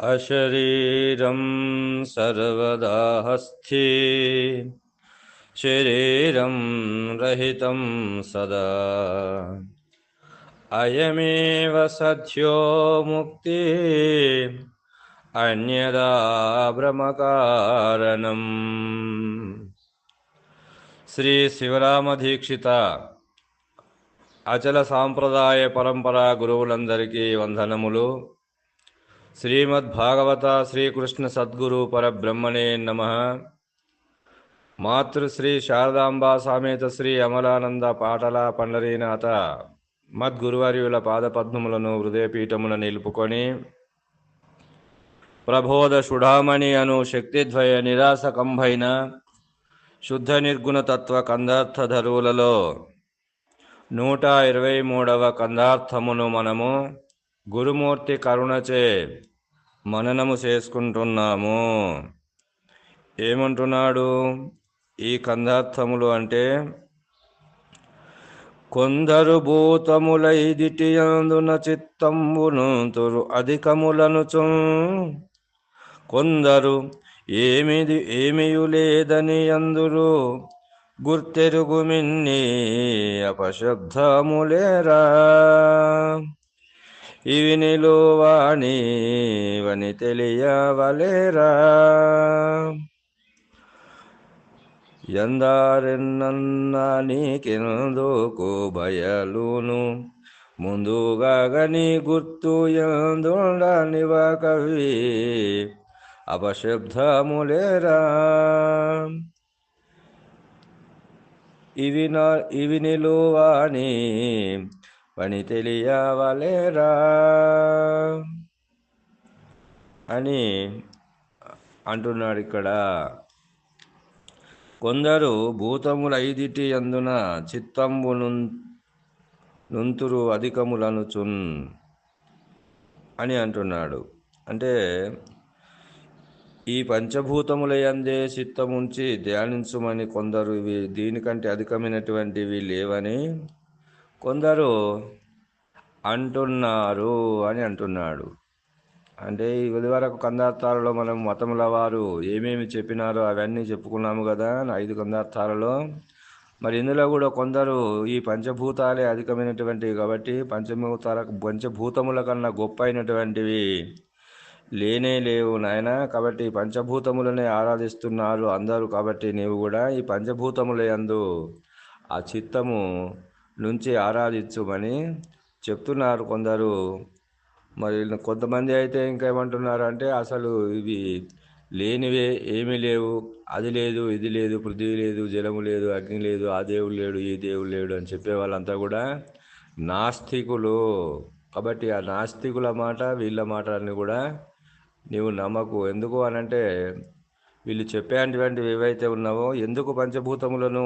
अशरीरं सर्वदा हस्थि शरीरं रहितं सदा अयमेव सद्यो मुक्ति अन्यदा भ्रमकारणम् శ్రీ శివరామదీక్షిత అచల సాంప్రదాయ పరంపర గురువులందరికీ వందనములు శ్రీమద్ భాగవత శ్రీకృష్ణ సద్గురు పరబ్రహ్మణే నమ. మాతృశ్రీ శారదాంబా సామేత శ్రీ అమలానంద పాటల పండరీనాథ మద్గురువర్యుల పాదపద్మములను హృదయపీఠమున నిలుపుకొని ప్రబోధ సుడామణి అను శక్తిద్వయ నిరాశకంభైన శుద్ధ నిర్గుణ తత్వ కందార్థ ధరువులలో నూట ఇరవై మూడవ కందార్థమును మనము గురుమూర్తి కరుణచే మననము చేసుకుంటున్నాము. ఏమంటున్నాడు? ఈ కందార్థములు అంటే కొందరు భూతములైదిటి అందున అధికములనుచు తురు అధికములను కొందరు ఏమిది ఏమియు లేదని అందురు గుర్తెరుగుమిన్ని అపశబ్దములేరా? ఇవి నిలువాణి తెలియవలేరా. ఎందారెన్న నీకెందుకు భయలును? ముందుగా గని గుర్తు ఎందుండనివ కవి? అపశబ్దములేరా ఇవి నా ఇవి నిలువాని పని తెలియవలేరా? అని అంటున్నాడు ఇక్కడ. కొందరు భూతముల ఐదిటి అందున చిత్తంబు నుంతురు అధికములను చున్ అని అంటున్నాడు. అంటే ఈ పంచభూతములయందే చిత్తముంచి ధ్యానించుమని కొందరు ఇవి దీనికంటే అధికమైనటువంటివి లేవని కొందరు అంటున్నారు అని అంటున్నాడు. అంటే ఇదివరకు కందార్థాలలో మనం మతముల వారు ఏమేమి చెప్పినారో అవన్నీ చెప్పుకున్నాము కదా ఐదు కందార్థాలలో. మరి ఇందులో కూడా కొందరు ఈ పంచభూతాలే అధికమైనటువంటివి కాబట్టి పంచభూతాల పంచభూతముల కన్నా గొప్ప అయినటువంటివి లేనే లేవు నాయన. కాబట్టి పంచభూతములనే ఆరాధిస్తున్నారు అందరూ కాబట్టి నీవు కూడా ఈ పంచభూతముల యందు ఆ చిత్తము నుంచి ఆరాధించుమని చెప్తున్నారు కొందరు. మరి కొంతమంది అయితే ఇంకేమంటున్నారు అంటే అసలు ఇవి లేనివే ఏమీ లేవు. అది లేదు ఇది లేదు పృథ్వీ లేదు జలము లేదు అగ్ని లేదు ఆ దేవుడు లేడు ఈ దేవుడు లేడు అని చెప్పే వాళ్ళంతా కూడా నాస్తికులు. కాబట్టి ఆ నాస్తికుల మాట వీళ్ళ మాటలన్నీ కూడా నీవు నమ్మకు. ఎందుకు అనంటే వీళ్ళు చెప్పేటువంటివి ఏవైతే ఉన్నావో ఎందుకు పంచభూతములను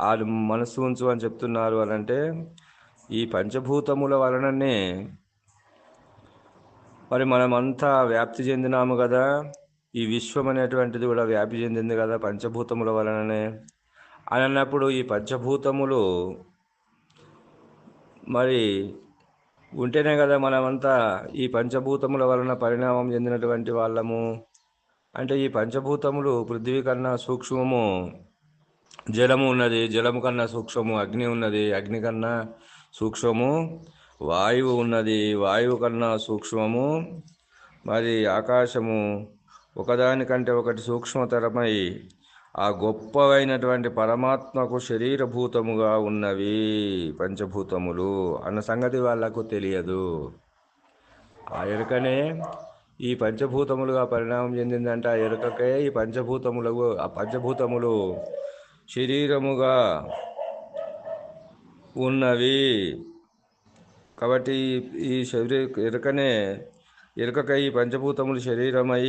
వాళ్ళు మనసు ఉంచు అని చెప్తున్నారు అని అంటే ఈ పంచభూతముల వలననే మరి మనమంతా వ్యాప్తి చెందినాము కదా. ఈ విశ్వం అనేటువంటిది కూడా వ్యాప్తి చెందింది కదా పంచభూతముల వలననే. అని అన్నప్పుడు ఈ పంచభూతములు మరి ఉంటేనే కదా మనమంతా ఈ పంచభూతముల వలన పరిణామం చెందినటువంటి వాళ్ళము. అంటే ఈ పంచభూతములు పృథ్వీ కన్నా సూక్ష్మము. జలము ఉన్నది జలము కన్నా సూక్ష్మము అగ్ని ఉన్నది అగ్ని కన్నా సూక్ష్మము వాయువు ఉన్నది వాయువు కన్నా సూక్ష్మము మరి ఆకాశము ఒకదానికంటే ఒకటి సూక్ష్మతరమై ఆ గొప్పవైనటువంటి పరమాత్మకు శరీరభూతముగా ఉన్నవి పంచభూతములు అన్న సంగతి వాళ్ళకు తెలియదు. ఆ ఎరుకనే ఈ పంచభూతములుగా పరిణామం చెందిందంటే ఆ ఎరుకకే ఈ పంచభూతములకు ఆ పంచభూతములు శరీరముగా ఉన్నవి. కాబట్టి ఈ శరీర ఇరకనే ఎరుకక ఈ పంచభూతములు శరీరమై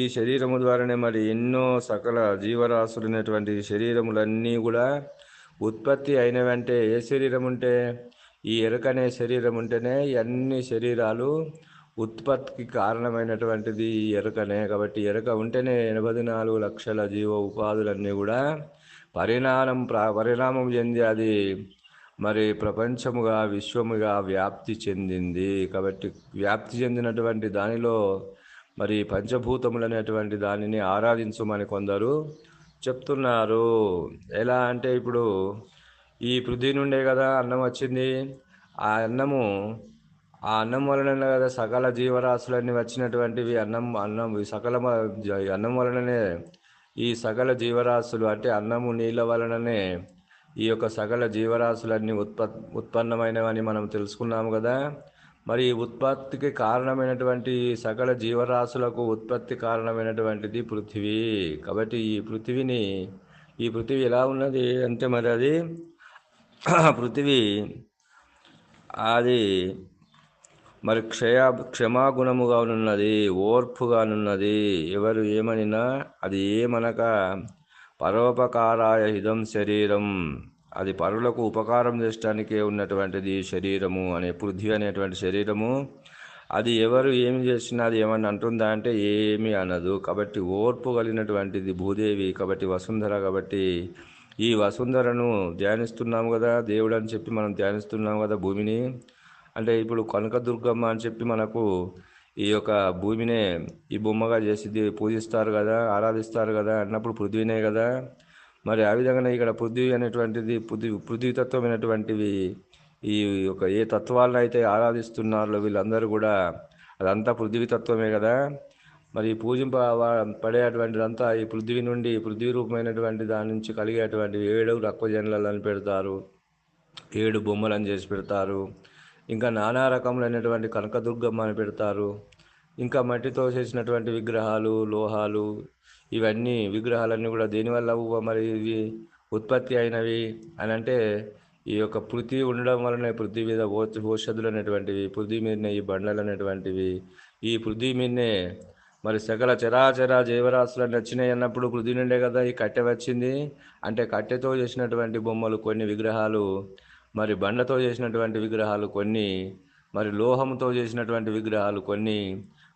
ఈ శరీరము ద్వారానే మరి ఎన్నో సకల జీవరాశులైనటువంటి శరీరములన్నీ కూడా ఉత్పత్తి అయినవంటే ఏ శరీరం ఉంటే ఈ ఎరుకనే శరీరం ఉంటేనే అన్ని శరీరాలు ఉత్పత్తికి కారణమైనటువంటిది ఈ ఎరుకనే. కాబట్టి ఎరుక ఉంటేనే ఎనభై నాలుగు లక్షల జీవ ఉపాధులన్నీ కూడా పరిణామం ప్రా పరిణామం చెంది అది మరి ప్రపంచముగా విశ్వముగా వ్యాప్తి చెందింది. కాబట్టి వ్యాప్తి చెందినటువంటి దానిలో మరి పంచభూతములు అనేటువంటి దానిని ఆరాధించమని కొందరు చెప్తున్నారు. ఎలా అంటే ఇప్పుడు ఈ పృథ్వీ నుండే కదా అన్నం వచ్చింది. ఆ అన్నము ఆ అన్నం వలన కదా సకల జీవరాశులన్నీ వచ్చినటువంటివి అన్నం అన్నం సకల మ- అన్నం వలననే ఈ సకల జీవరాశులు అంటే అన్నము నీళ్ళ వలననే ఈ యొక్క సకల జీవరాశులన్నీ ఉత్పత్ ఉత్పన్నమైనవని మనం తెలుసుకున్నాము కదా. మరి ఈ ఉత్పత్తికి కారణమైనటువంటి సకల జీవరాశులకు ఉత్పత్తి కారణమైనటువంటిది పృథివీ. కాబట్టి ఈ పృథివీని ఈ పృథివీ ఎలా ఉన్నది అంటే మరి అది పృథివీ అది మరి క్షయ క్షమాగుణముగా ఉన్నది ఓర్పుగానున్నది ఎవరు ఏమనినా అది ఏమనక పరోపకారాయ హిదం శరీరం. అది పరులకు ఉపకారం చేయడానికే ఉన్నటువంటిది శరీరము అనే పృథ్వీ అనేటువంటి శరీరము. అది ఎవరు ఏమి చేసినా అది ఏమన్నా అంటుందా అంటే ఏమీ అనదు. కాబట్టి ఓర్పు కలిగినటువంటిది భూదేవి కాబట్టి వసుంధర కాబట్టి ఈ వసుంధరను ధ్యానిస్తున్నాము కదా దేవుడు అని చెప్పి మనం ధ్యానిస్తున్నాము కదా భూమిని. అంటే ఇప్పుడు కనకదుర్గమ్మ అని చెప్పి మనకు ఈ యొక్క భూమినే ఈ బొమ్మగా చేసి పూజిస్తారు కదా ఆరాధిస్తారు కదా అన్నప్పుడు పృథ్వీనే కదా. మరి ఆ విధంగానే ఇక్కడ పృథ్వీ అనేటువంటిది పృథ్వీ పృథ్వీతత్వమైనటువంటివి ఈ యొక్క ఏ తత్వాలను అయితే ఆరాధిస్తున్నారో వీళ్ళందరూ కూడా అదంతా పృథ్వీతత్వమే కదా. మరి పూజింప పడేటువంటిదంతా ఈ పృథ్వీ నుండి పృథ్వీ రూపమైనటువంటి దాని నుంచి కలిగేటువంటి ఏడు రక్వజనులను పెడతారు. ఏడు బొమ్మలను చేసి పెడతారు. ఇంకా నానా రకములైనటువంటి కనకదుర్గమ్మ అని పెడతారు. ఇంకా మట్టితో చేసినటువంటి విగ్రహాలు లోహాలు ఇవన్నీ విగ్రహాలన్నీ కూడా దేనివల్ల మరి ఇవి ఉత్పత్తి అయినవి అని అంటే ఈ యొక్క పృథ్వీ ఉండడం వలన పృథ్వీ మీద ఔషధులు ఓషధులు అనేటువంటివి పృథ్వీ మీదనే ఈ బండలు అనేటువంటివి ఈ పృథ్వీ మీదనే మరి సకల చరాచర జీవరాశులు నచ్చినాయి అన్నప్పుడు పృథ్వీ నుండే కదా ఈ కట్టె వచ్చింది. అంటే కట్టెతో చేసినటువంటి బొమ్మలు కొన్ని విగ్రహాలు మరి బండతో చేసినటువంటి విగ్రహాలు కొన్ని మరి లోహంతో చేసినటువంటి విగ్రహాలు కొన్ని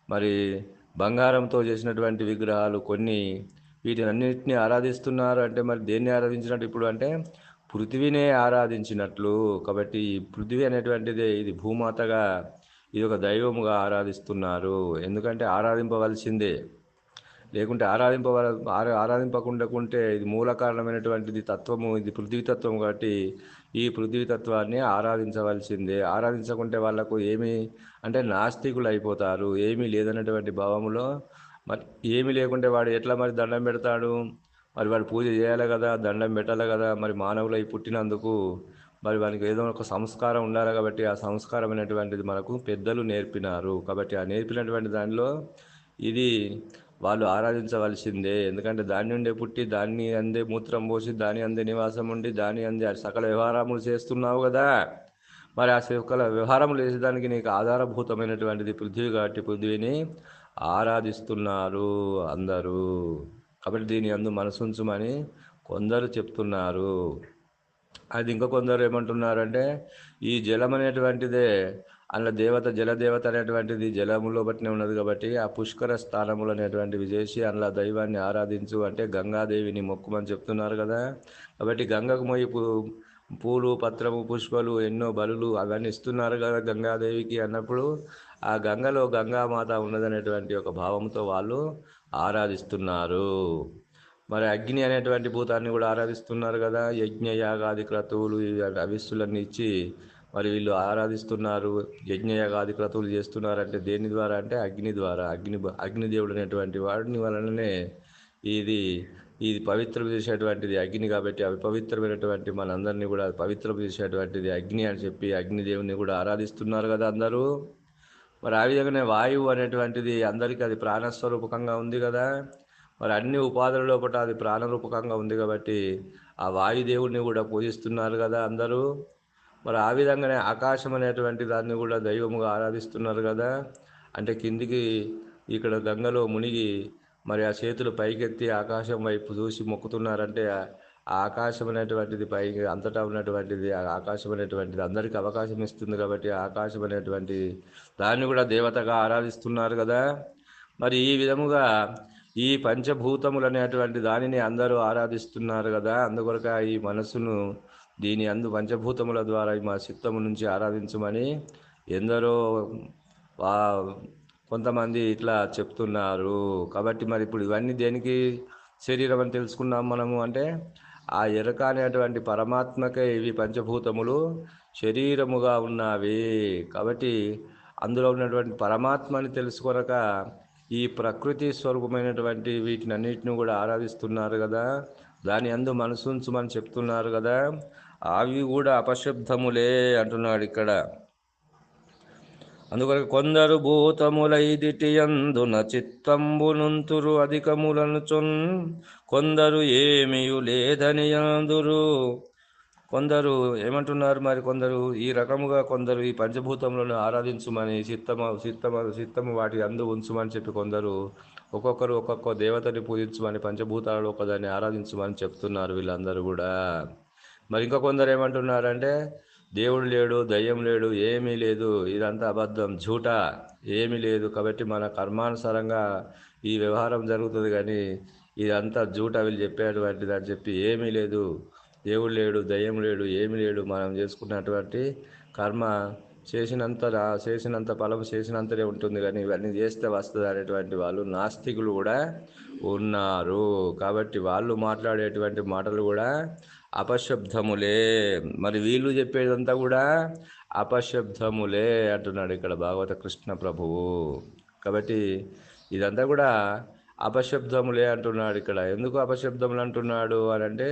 మరి బంగారంతో చేసినటువంటి విగ్రహాలు కొన్ని. వీటిని అన్నింటినీ ఆరాధిస్తున్నారు అంటే మరి దేన్ని ఆరాధించినట్టు ఇప్పుడు అంటే పృథివీనే ఆరాధించినట్లు. కాబట్టి ఈ పృథివీ అనేటువంటిది ఇది భూమాతగా ఇది ఒక దైవముగా ఆరాధిస్తున్నారు. ఎందుకంటే ఆరాధింపవలసిందే. లేకుంటే ఆరాధింప ఆరాధింపకుండా ఆరాధింపకుండకుంటే ఇది మూల కారణమైనటువంటిది తత్వము ఇది పృథ్వీ తత్వం కాబట్టి ఈ పృథ్వీతత్వాన్ని ఆరాధించవలసిందే. ఆరాధించకుంటే వాళ్ళకు ఏమి అంటే నాస్తికులు అయిపోతారు ఏమీ లేదన్నటువంటి భావములో మరి ఏమీ లేకుంటే వాడు ఎట్లా మరి దండం పెడతాడు? మరి వాడు పూజ చేయాలి కదా దండం పెట్టాలి కదా మరి మానవులై పుట్టినందుకు మరి వానికి ఏదో ఒక సంస్కారం ఉండాలి కాబట్టి ఆ సంస్కారం అనేటువంటిది మనకు పెద్దలు నేర్పినారు. కాబట్టి ఆ నేర్పినటువంటి దానిలో ఇది వాళ్ళు ఆరాధించవలసిందే. ఎందుకంటే దాని నుండే పుట్టి దాన్ని అందే మూత్రం పోసి దాని అందే నివాసం ఉండి దాని అందే సకల వ్యవహారములు చేస్తున్నావు కదా. మరి ఆ సకల వ్యవహారములు చేసేదానికి నీకు ఆధారభూతమైనటువంటిది పృథ్వీ కాబట్టి పృథ్వీని ఆరాధిస్తున్నారు అందరూ. కాబట్టి దీని అందు మనసుంచమని కొందరు చెప్తున్నారు. అది ఇంకా కొందరు ఏమంటున్నారంటే ఈ జలం అనేటువంటిదే అందులో దేవత జలదేవత అనేటువంటిది జలములో బట్టినే ఉన్నది కాబట్టి ఆ పుష్కర స్థానములు అనేటువంటివి చేసి అందులో దైవాన్ని ఆరాధించు అంటే గంగాదేవిని మొక్కుమని చెప్తున్నారు కదా. కాబట్టి గంగకు మోయి పూలు పత్రము పుష్పలు ఎన్నో బలులు అవన్నీ ఇస్తున్నారు కదా గంగాదేవికి అన్నప్పుడు. ఆ గంగలో గంగామాత ఉన్నదనేటువంటి ఒక భావంతో వాళ్ళు ఆరాధిస్తున్నారు. మరి అగ్ని అనేటువంటి భూతాన్ని కూడా ఆరాధిస్తున్నారు కదా. యజ్ఞ యాగాది క్రతువులు ఈ అవిస్సులన్నీ ఇచ్చి మరి వీళ్ళు ఆరాధిస్తున్నారు యజ్ఞయాగాది క్రతువులు చేస్తున్నారంటే దేని ద్వారా అంటే అగ్ని ద్వారా. అగ్ని అగ్నిదేవుడు అనేటువంటి వాడిని వలననే ఇది ఇది పవిత్రం చేసేటువంటిది అగ్ని కాబట్టి అవి పవిత్రమైనటువంటి మనందరినీ కూడా పవిత్రం చేసేటువంటిది అగ్ని అని చెప్పి అగ్నిదేవుని కూడా ఆరాధిస్తున్నారు కదా అందరూ. మరి ఆ విధంగానే వాయువు అనేటువంటిది అందరికీ అది ప్రాణస్వరూపకంగా ఉంది కదా. మరి అన్ని ఉపాధుల లోపల అది ప్రాణరూపకంగా ఉంది కాబట్టి ఆ వాయుదేవుడిని కూడా పూజిస్తున్నారు కదా అందరూ. మరి ఆ విధంగానే ఆకాశం అనేటువంటి దాన్ని కూడా దైవముగా ఆరాధిస్తున్నారు కదా. అంటే కిందికి ఇక్కడ గంగలో మునిగి మరి ఆ చేతులు పైకెత్తి ఆకాశం వైపు చూసి మొక్కుతున్నారంటే ఆ ఆకాశం అనేటువంటిది పైకి అంతటా ఉన్నటువంటిది ఆ ఆకాశం అనేటువంటిది అందరికీ అవకాశం ఇస్తుంది కాబట్టి ఆకాశం అనేటువంటి దాన్ని కూడా దేవతగా ఆరాధిస్తున్నారు కదా. మరి ఈ విధముగా ఈ పంచభూతములు అనేటువంటి దానిని అందరూ ఆరాధిస్తున్నారు కదా. అందుకొరక ఈ మనసును దీని అందు పంచభూతముల ద్వారా మా చిత్తము నుంచి ఆరాధించమని ఎందరో వా కొంతమంది ఇట్లా చెప్తున్నారు. కాబట్టి మరి ఇప్పుడు ఇవన్నీ దేనికి శరీరం అని తెలుసుకున్నాం మనము అంటే ఆ ఎరక అనేటువంటి పరమాత్మకే ఇవి పంచభూతములు శరీరముగా ఉన్నవి. కాబట్టి అందులో ఉన్నటువంటి పరమాత్మని తెలుసుకొనక ఈ ప్రకృతి స్వరూపమైనటువంటి వీటిని అన్నిటిని కూడా ఆరాధిస్తున్నారు కదా. దాని అందు మనసుంచమని చెప్తున్నారు కదా. అవి కూడా అపశబ్దములే అంటున్నాడు ఇక్కడ. అందుకొరకు కొందరు భూతములైదిటి అందున చిత్తంబునుంతురు అధికములను చొన్ కొందరు ఏమియు లేదని అందురు కొందరు ఏమంటున్నారు మరి? కొందరు ఈ రకముగా కొందరు ఈ పంచభూతములను ఆరాధించుమని చిత్తమ చిత్తమ చిత్తము వాటి అందు ఉంచుమని చెప్పి కొందరు ఒక్కొక్కరు ఒక్కొక్క దేవతని పూజించమని పంచభూతాలలో ఒకదాన్ని ఆరాధించమని చెప్తున్నారు వీళ్ళందరూ కూడా. మరి ఇంకా కొందరు ఏమంటున్నారంటే దేవుడు లేడు దయ్యం లేడు ఏమీ లేదు ఇదంతా అబద్ధం జూట ఏమీ లేదు. కాబట్టి మన కర్మానుసారంగా ఈ వ్యవహారం జరుగుతుంది కానీ ఇదంతా జూట వీళ్ళు చెప్పేటువంటిది అని చెప్పి ఏమీ లేదు. దేవుడు లేడు దయ్యం లేడు ఏమీ లేడు. మనం చేసుకున్నటువంటి కర్మ చేసినంత చేసినంత ఫలం చేసినంతనే ఉంటుంది కానీ ఇవన్నీ చేస్తే వస్తుంది అనేటువంటి వాళ్ళు నాస్తికులు కూడా ఉన్నారు. కాబట్టి వాళ్ళు మాట్లాడేటువంటి మాటలు కూడా అపశబ్దములే. మరి వీళ్ళు చెప్పేదంతా కూడా అపశబ్దములే అంటున్నాడు ఇక్కడ భాగవత కృష్ణ ప్రభువు. కాబట్టి ఇదంతా కూడా అపశబ్దములే అంటున్నాడు ఇక్కడ. ఎందుకు అపశబ్దములు అంటున్నాడు అని అంటే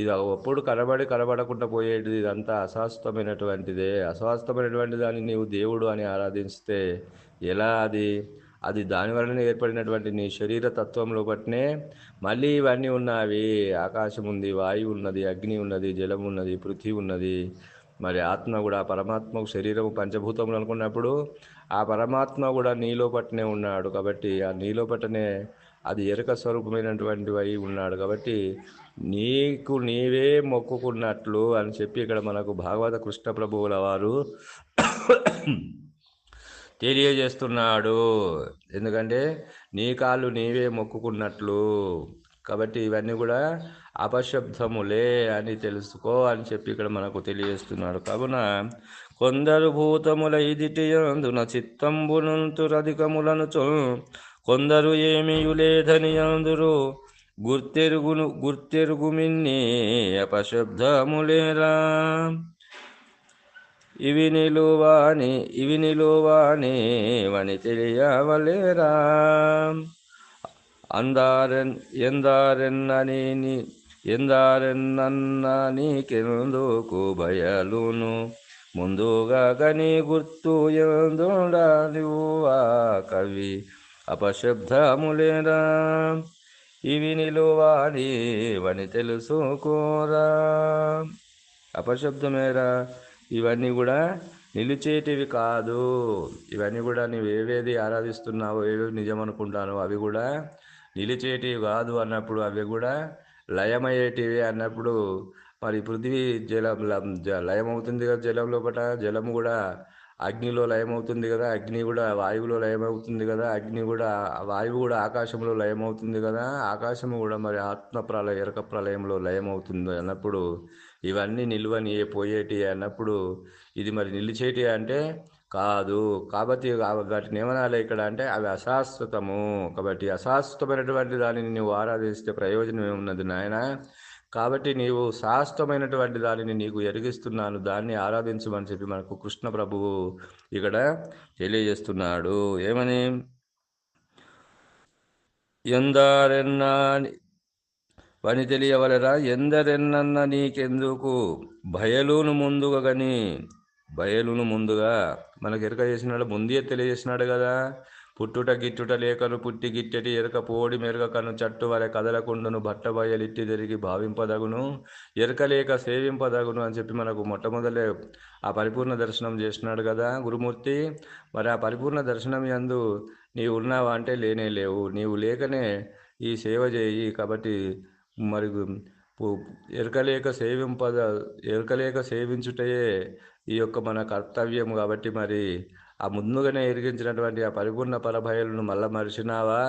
ఇది ఒప్పుడు కనబడి కనబడకుండా పోయేది ఇదంతా అశాస్తమైనటువంటిదే అశాస్తమైనటువంటి దాన్ని నీవు దేవుడు అని ఆరాధిస్తే ఎలా అది? అది దాని వలన ఏర్పడినటువంటి నీ శరీర తత్వంలో బట్టినే మళ్ళీ ఇవన్నీ ఉన్నవి. ఆకాశం ఉంది వాయువు ఉన్నది అగ్ని ఉన్నది జలం ఉన్నది పృథ్వీ ఉన్నది. మరి ఆత్మ కూడా పరమాత్మకు శరీరము పంచభూతములు అనుకున్నప్పుడు ఆ పరమాత్మ కూడా నీలో పట్టనే ఉన్నాడు కాబట్టి ఆ నీలో పట్టనే అది ఎరుక స్వరూపమైనటువంటి అయి ఉన్నాడు కాబట్టి నీకు నీవే మొక్కుకున్నట్లు అని చెప్పి ఇక్కడ మనకు భాగవత కృష్ణ ప్రభువుల వారు తెలియజేస్తున్నాడు. ఎందుకంటే నీ కాళ్ళు నీవే మొక్కుకున్నట్లు. కాబట్టి ఇవన్నీ కూడా అపశబ్దములే అని తెలుసుకో అని చెప్పి ఇక్కడ మనకు తెలియజేస్తున్నాడు. కావున కొందరు భూతముల ఇదిటి అందున చిత్తంబునంతురధికములను చొ కొందరు ఏమీయు లేదని అందురు గుర్తెరుగును గుర్తెరుగుమిన్ని అపశబ్దములేరా? ఇవి నిలువాని ఇవి నిలువాని వని తెలియవలేరా? అందారెన్ ఎందారెన్నని నీ ఎందారెన్నన్న నీకెందుకు భయలును ముందుగా గని గుర్తు ఎందుడాలివు ఆ కవి? అపశబ్దములేరా? ఇవి నిలువాని వని తెలుసుకోరా? అపశబ్దమేరా? ఇవన్నీ కూడా నిలిచేటివి కాదు. ఇవన్నీ కూడా నీవు ఏవేది ఆరాధిస్తున్నావో ఏవేవి నిజం అనుకుంటానో అవి కూడా నిలిచేటివి కాదు అన్నప్పుడు అవి కూడా లయమయ్యేటివి అన్నప్పుడు మరి పృథ్వీ జలం జ- లయమవుతుంది కదా జలం లోపల జలము కూడా అగ్నిలో లయమవుతుంది కదా. అగ్ని కూడా వాయువులో లయమవుతుంది కదా. అగ్ని కూడా వాయువు కూడా ఆకాశంలో లయమవుతుంది కదా. ఆకాశము కూడా మరి ఆత్మ ప్రళయ ఎరక ప్రళయంలో లయమవుతుంది అన్నప్పుడు ఇవన్నీ నిల్వని పోయేటి అన్నప్పుడు ఇది మరి నిలిచేటి అంటే కాదు. కాబట్టి ఆ- వాటిని ఏమనాలి ఇక్కడ అంటే అవి అశాశ్వతము. కాబట్టి అశాశ్వతమైనటువంటి దానిని నువ్వు ఆరాధిస్తే ప్రయోజనం ఏమున్నది నాయన? కాబట్టి నీవు శాశ్వతమైనటువంటి దానిని నీకు ఎరిగిస్తున్నాను. దాన్ని ఆరాధించమని చెప్పి మనకు కృష్ణ ప్రభువు ఇక్కడ తెలియజేస్తున్నాడు. ఏమని? ఎందారెన్నా పని తెలియవలరా ఎందరెన్న నీకెందుకు? బయలును ముందుగా గని బయలును ముందుగా. మనకు ఎరక చేసినాడు ముందే తెలియజేసినాడు కదా. పుట్టుట గిట్టుట లేకను పుట్టి గిట్టెటి ఎరక పోడి మెరగకను చట్టు వరే కదలకుండును బట్ట బయలిట్టి తిరిగి భావింపదగును. ఎరక లేక సేవింపదగును అని చెప్పి మనకు మొట్టమొదలే ఆ పరిపూర్ణ దర్శనం చేసినాడు కదా గురుమూర్తి. మరి ఆ పరిపూర్ణ దర్శనం ఎందు నీవు ఉన్నావా అంటే లేనే లేవు. నీవు లేకనే ఈ సేవ చేయి కాబట్టి మరి ఎరకలేక సేవింపద ఎరకలేక సేవించుటయే ఈ యొక్క మన కర్తవ్యం కాబట్టి మరి ఆ ముందుగానే ఎరిగించినటువంటి ఆ పరిపూర్ణ పరభయలను మళ్ళా మరిచినావా?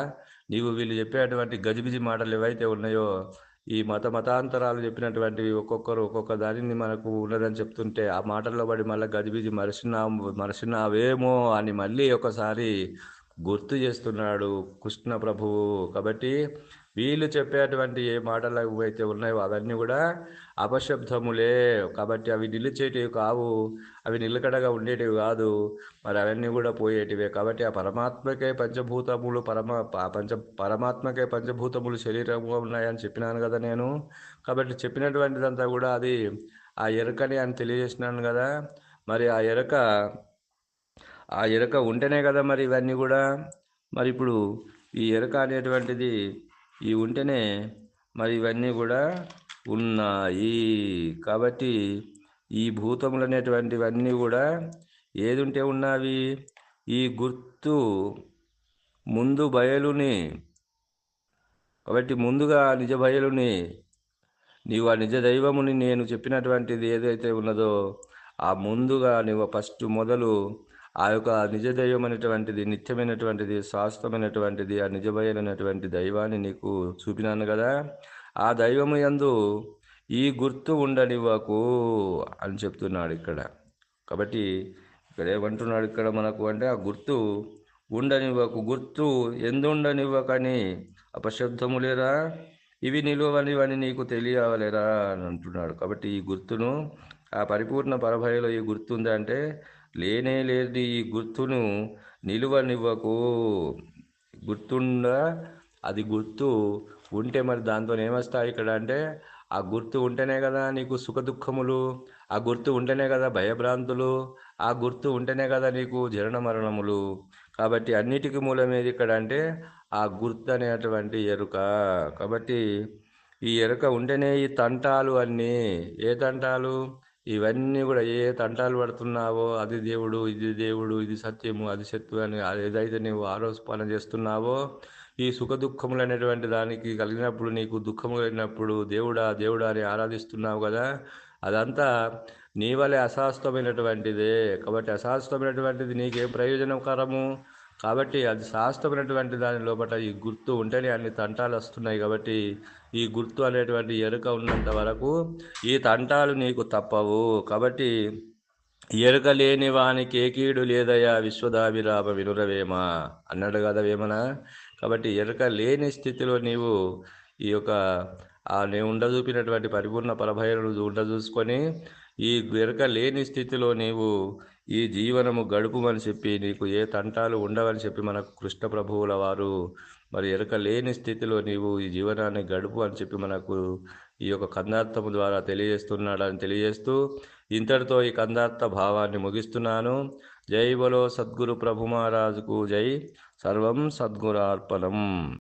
నీవు వీళ్ళు చెప్పేటువంటి గజిబిజి మాటలు ఏవైతే ఉన్నాయో ఈ మత మతాంతరాలు చెప్పినటువంటివి ఒక్కొక్కరు ఒక్కొక్క దానిని మనకు ఉన్నదని చెప్తుంటే ఆ మాటల్లో పడి మళ్ళీ గజిబిజి మరిచినా మరిచినావేమో అని మళ్ళీ ఒకసారి గుర్తు చేస్తున్నాడు కృష్ణ ప్రభువు. కాబట్టి వీళ్ళు చెప్పేటువంటి ఏ మాటలు అయితే ఉన్నాయో అవన్నీ కూడా అపశబ్దములే. కాబట్టి అవి నిలిచేటివి కావు. అవి నిలకడగా ఉండేటివి కాదు. మరి అవన్నీ కూడా పోయేటివే. కాబట్టి ఆ పరమాత్మకే పంచభూతములు పరమ పంచ పరమాత్మకే పంచభూతములు శరీరంగా ఉన్నాయని చెప్పినాను కదా నేను. కాబట్టి చెప్పినటువంటిదంతా కూడా అది ఆ ఎరుకని అని తెలియజేసినాను కదా. మరి ఆ ఎరక ఆ ఎరక ఉంటేనే కదా మరి ఇవన్నీ కూడా. మరి ఇప్పుడు ఈ ఎరక అనేటువంటిది ఈ ఉంటేనే మరి ఇవన్నీ కూడా ఉన్నాయి. కాబట్టి ఈ భూతములు అనేటువంటివన్నీ కూడా ఏది ఉంటే ఉన్నవి? ఈ గుర్తు ముందు బయలుని కాబట్టి ముందుగా నిజ బయలుని నీవు ఆ నిజ దైవముని నేను చెప్పినటువంటిది ఏదైతే ఉన్నదో ఆ ముందుగా నువ్వు ఫస్ట్ మొదలు ఆ యొక్క నిజ అనేటువంటిది నిత్యమైనటువంటిది శాశ్వతమైనటువంటిది ఆ నిజమైనటువంటి దైవాన్ని నీకు చూపినాను కదా. ఆ దైవము ఎందు ఈ గుర్తు ఉండనివ్వకు అని చెప్తున్నాడు ఇక్కడ. కాబట్టి ఇక్కడ ఏమంటున్నాడు ఇక్కడ మనకు అంటే ఆ గుర్తు ఉండనివ్వకు. గుర్తు ఎందుండనివ్వకని? అపశబ్దము లేరా ఇవి నిలువనివని నీకు తెలియవలేరా అని అంటున్నాడు. కాబట్టి ఈ గుర్తును ఆ పరిపూర్ణ పరభయలో ఈ గుర్తుందంటే లేనే లేదు ఈ గుర్తును నిలువనివ్వకు. గుర్తుండ అది గుర్తు ఉంటే మరి దాంతో ఏమొస్తాయి ఇక్కడ అంటే ఆ గుర్తు ఉంటేనే కదా నీకు సుఖ దుఃఖములు ఆ గుర్తు ఉంటేనే కదా భయభ్రాంతులు ఆ గుర్తు ఉంటేనే కదా నీకు జరణ మరణములు కాబట్టి అన్నిటికీ మూలమేది ఇక్కడ అంటే ఆ గుర్తు అనేటువంటి ఎరుక. కాబట్టి ఈ ఎరుక ఉంటేనే ఈ తంటాలు అన్నీ. ఏ తంటాలు? ఇవన్నీ కూడా ఏ తంటాలు పడుతున్నావో అది దేవుడు ఇది దేవుడు ఇది సత్యము అది సత్యం అని ఏదైతే నీవు ఆరోపణ చేస్తున్నావో ఈ సుఖ దుఃఖములు అనేటువంటి దానికి కలిగినప్పుడు నీకు దుఃఖము కలిగినప్పుడు దేవుడా దేవుడా అని ఆరాధిస్తున్నావు కదా అదంతా నీ వలె అశాస్త్రమైనటువంటిదే కాబట్టి అశాస్త్రమైనటువంటిది నీకేం ప్రయోజనకరము. కాబట్టి అది శాశ్వతమైనటువంటి దాని లోపల ఈ గుర్తు ఉంటేనే అన్ని తంటాలు వస్తున్నాయి కాబట్టి ఈ గుర్తు అనేటువంటి ఎరుక ఉన్నంత వరకు ఈ తంటాలు నీకు తప్పవు. కాబట్టి ఎరుక లేని వానికి ఏకీడు లేదయా విశ్వదాభిరామ వినురవేమ అన్నాడు కదా వేమన. కాబట్టి ఎరుక లేని స్థితిలో నీవు ఈ యొక్క ఆ నేను ఉండజూపినటువంటి పరిపూర్ణ పరభయను ఉండజూసుకొని ఈ ఎరుక లేని స్థితిలో నీవు ఈ జీవనము గడుపుమని చెప్పి నీకు ఏ తంటాలు ఉండవని చెప్పి మనకు కృష్ణ ప్రభువుల వారు మరి ఎరక లేని స్థితిలో నీవు ఈ జీవనాన్ని గడుపు అని చెప్పి మనకు ఈ యొక్క కందార్థము ద్వారా తెలియజేస్తున్నాడని తెలియజేస్తూ ఇంతటితో ఈ కందార్థ భావాన్ని ముగిస్తున్నాను. జై బలో సద్గురు ప్రభు మహారాజుకు జై. సర్వం సద్గురార్పణం.